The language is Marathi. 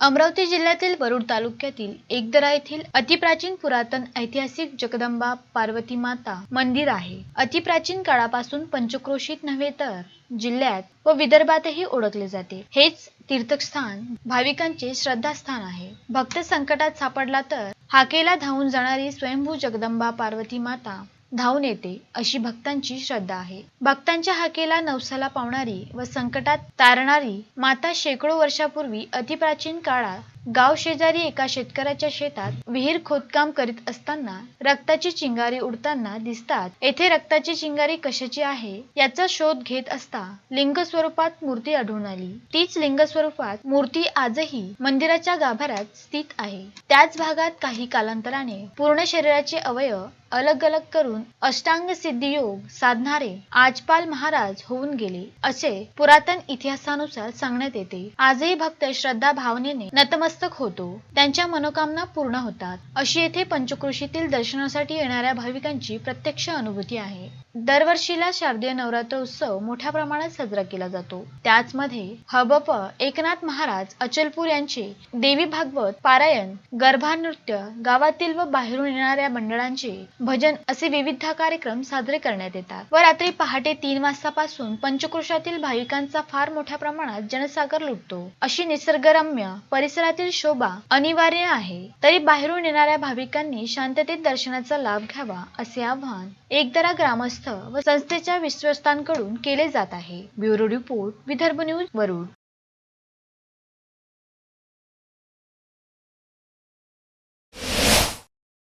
अमरावती जिल्ह्यातील वरुड तालुक्यातील एकदरा येथील अतिप्राचीन पुरातन ऐतिहासिक जगदंबा पार्वती माता मंदिर आहे. अतिप्राचीन काळापासून पंचक्रोशीत नव्हे तर जिल्ह्यात व विदर्भातही ओळखले जाते. हेच तीर्थस्थान भाविकांचे श्रद्धास्थान आहे. भक्त संकटात सापडला तर हाकेला धावून जाणारी स्वयंभू जगदंबा पार्वती माता धावून येते अशी भक्तांची श्रद्धा आहे. भक्तांच्या हाकेला नवसाला पावणारी व संकटात तारणारी माता शेकडो वर्षापूर्वी अतिप्राचीन काळात गाव शेजारी एका शेतकऱ्याच्या शेतात विहीर खोदकाम करीत असताना रक्ताची चिंगारी उडताना दिसतात. येथे रक्ताची चिंगारी कशाची आहे याचा शोध घेत असता लिंग स्वरूपात मूर्ती आढळून आली. तीच लिंग स्वरूपात मूर्ती आजही मंदिराच्या गाभाऱ्यात स्थित आहे. त्याच भागात काही कालांतराने पूर्ण शरीराचे अवयव अलग अलग करून अष्टांग सिद्धी योग साधणारे आजपाल महाराज होऊन गेले असे पुरातन इतिहासानुसार सांगण्यात येते. आजही भक्त श्रद्धा भावनेने नतमस्तक होतो. त्यांच्या मनोकामना पूर्ण होतात. अशी येथे पंचक्रोशीतील दर्शनासाठी येणाऱ्या भाविकांची प्रत्यक्ष अनुभूती आहे. दरवर्षीला शारदीय नवरात्र उत्सव मोठ्या प्रमाणात साजरा केला जातो. त्याचमध्ये हबप एकनाथ महाराज अचलपूर यांचे देवी भागवत पारायण गर्भानृत्य नृत्य गावातील व बाहेरून येणाऱ्या मंडळांचे भजन असे विविध कार्यक्रम साजरे करण्यात येतात. व रात्री पहाटे तीन वाजतापासून पंचक्रोशातील भाविकांचा फार मोठ्या प्रमाणात जनसागर लुटतो. अशी निसर्गरम्य परिसरातील शोभा अनिवार्य आहे. तरी बाहेरून येणाऱ्या भाविकांनी शांततेत दर्शनाचा लाभ घ्यावा असे आवाहन एकदरा ग्रामस्थ व संस्थेच्या विश्वस्तांकडून केले जात आहे. Bureau report Vidarbha news Warud.